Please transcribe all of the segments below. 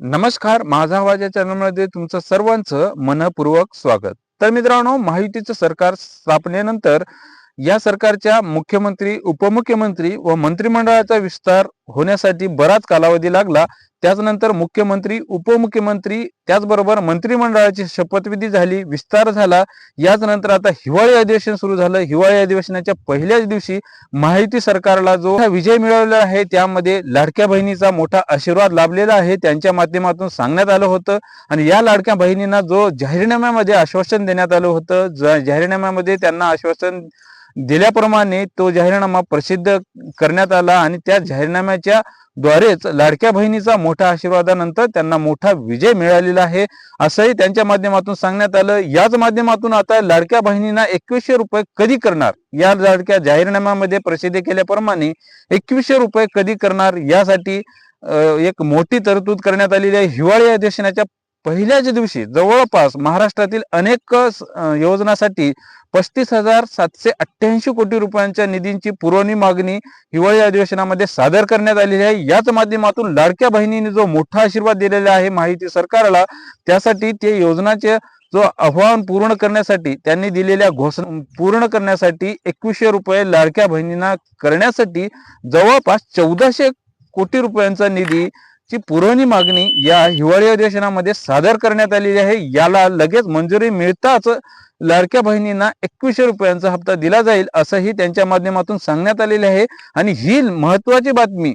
नमस्कार माझा आवाज या चॅनलमध्ये तुमचं सर्वांचं मनपूर्वक स्वागत. तर मित्रांनो महायुतीचं सरकार स्थापनेनंतर या सरकारच्या मुख्यमंत्री उपमुख्यमंत्री व मंत्रिमंडळाचा विस्तार होण्यासाठी बराच कालावधी लागला. त्याचनंतर मुख्यमंत्री उपमुख्यमंत्री त्याचबरोबर मंत्रिमंडळाची शपथविधी झाली विस्तार झाला. याच नंतर आता हिवाळी अधिवेशन सुरू झालं. हिवाळी अधिवेशनाच्या पहिल्याच दिवशी माहिती सरकारला जो विजय मिळवलेला आहे त्यामध्ये लाडक्या बहिणीचा मोठा आशीर्वाद लाभलेला आहे त्यांच्या माध्यमातून सांगण्यात आलं होतं. आणि या लाडक्या बहिणींना जो जाहीरनाम्यामध्ये आश्वासन देण्यात आलं होतं ज- जाहीरनाम्यामध्ये त्यांना आश्वासन दिल्याप्रमाणे तो जाहीरनामा प्रसिद्ध करण्यात आला. आणि त्या जाहीरनाम्याच्या द्वारेच लाडक्या बहिणीचा मोठ्या आशीर्वादानंतर त्यांना मोठा विजय मिळालेला आहे असंही त्यांच्या माध्यमातून सांगण्यात आलं. याच माध्यमातून आता लाडक्या बहिणींना एकवीसशे रुपये कधी करणार? या लाडक्या जाहीरनाम्यामध्ये प्रसिद्ध केल्याप्रमाणे एकवीसशे रुपये कधी करणार? यासाठी एक मोठी तरतूद करण्यात आलेली आहे. हिवाळी अधिवेशनाच्या पहिल्याच दिवशी जवळपास महाराष्ट्रातील अनेक योजनासाठी पस्तीस हजार सातशे अठ्ठ्याऐंशी कोटी रुपयांच्या निधींची पुरवणी मागणी हिवाळी अधिवेशनामध्ये सादर करण्यात आलेली आहे. याच माध्यमातून लाडक्या बहिणीने जो मोठा आशीर्वाद दिलेला आहे माहिती सरकारला त्यासाठी ते योजनाचे जो आव्हान पूर्ण करण्यासाठी त्यांनी दिलेल्या घोषणा पूर्ण करण्यासाठी एकवीसशे रुपये लाडक्या बहिणींना करण्यासाठी जवळपास चौदाशे कोटी रुपयांचा निधी ची पुरवणी मागणी या हिवाळी अधिवेशनामध्ये सादर करण्यात आलेली आहे. याला लगेच मंजुरी मिळताच लाडक्या बहिणींना एकवीसशे रुपयांचा हप्ता दिला जाईल असंही त्यांच्या माध्यमातून सांगण्यात आलेले आहे. आणि ही महत्वाची बातमी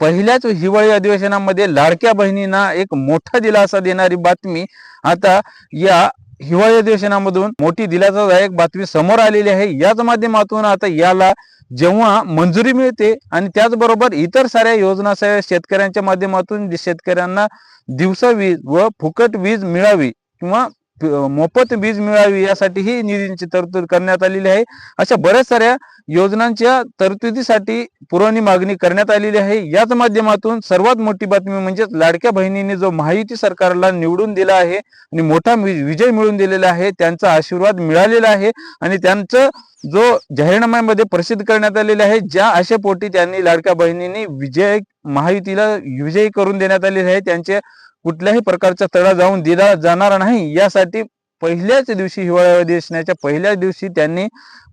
पहिल्याच हिवाळी अधिवेशनामध्ये लाडक्या बहिणींना एक मोठा दिलासा देणारी बातमी आता या हिवाळी अधिवेशनामधून मोठी दिलासादायक बातमी समोर आलेली आहे. याच माध्यमातून आता याला जेव्हा मंजुरी मिळते आणि त्याचबरोबर इतर साऱ्या योजना शेतकऱ्यांच्या माध्यमातून शेतकऱ्यांना दिवसा वीज व फुकट वीज मिळावी किंवा मोफत वीज मिळावी यासाठी ही निधीची तरतूद करण्यात आलेली आहे. अशा बऱ्याच साऱ्या योजनांच्या तरतुदीसाठी पुरवणी मागणी करण्यात आलेली आहे. याच माध्यमातून सर्वात मोठी बातमी म्हणजेच लाडक्या बहिणीने जो महायुती सरकारला निवडून दिला आहे आणि मोठा वि- विजय मिळवून दिलेला आहे त्यांचा आशीर्वाद मिळालेला आहे आणि त्यांचं जो जाहीरनाम्यामध्ये प्रसिद्ध करण्यात आलेले आहे ज्या आशेपोटी त्यांनी लाडक्या बहिणींनी विजय महायुतीला विजयी करून देण्यात आलेले आहे. त्यांचे कुठल्याही प्रकारचा तडा जाऊन दिला जाणार नाही. यासाठी पहिल्याच दिवशी हिवाळ्या अधिवेशनाच्या पहिल्याच दिवशी त्यांनी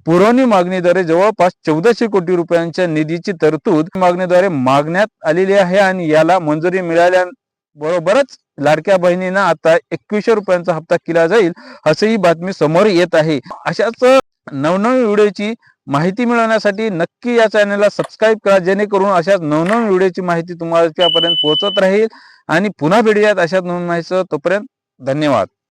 पुरवणी मागणीद्वारे जवळपास चौदाशे कोटी रुपयांच्या निधीची तरतूद मागणीद्वारे मागण्यात आलेली आहे आणि याला मंजुरी मिळाल्या बरोबरच लाडक्या बहिणींना आता एकवीसशे रुपयांचा हप्ता केला जाईल असंही ही बातमी समोर येत आहे. अशाच नवनवीन व्हिडिओची माहिती मिळवण्यासाठी नक्की या चॅनलला सबस्क्राईब करा जेणेकरून अशाच नवनवीन व्हिडिओची माहिती तुम्हाला त्यापर्यंत पोहोचत राहील. आणि पुन्हा भेटूयात अशाच नवीन माहिती तोपर्यंत धन्यवाद.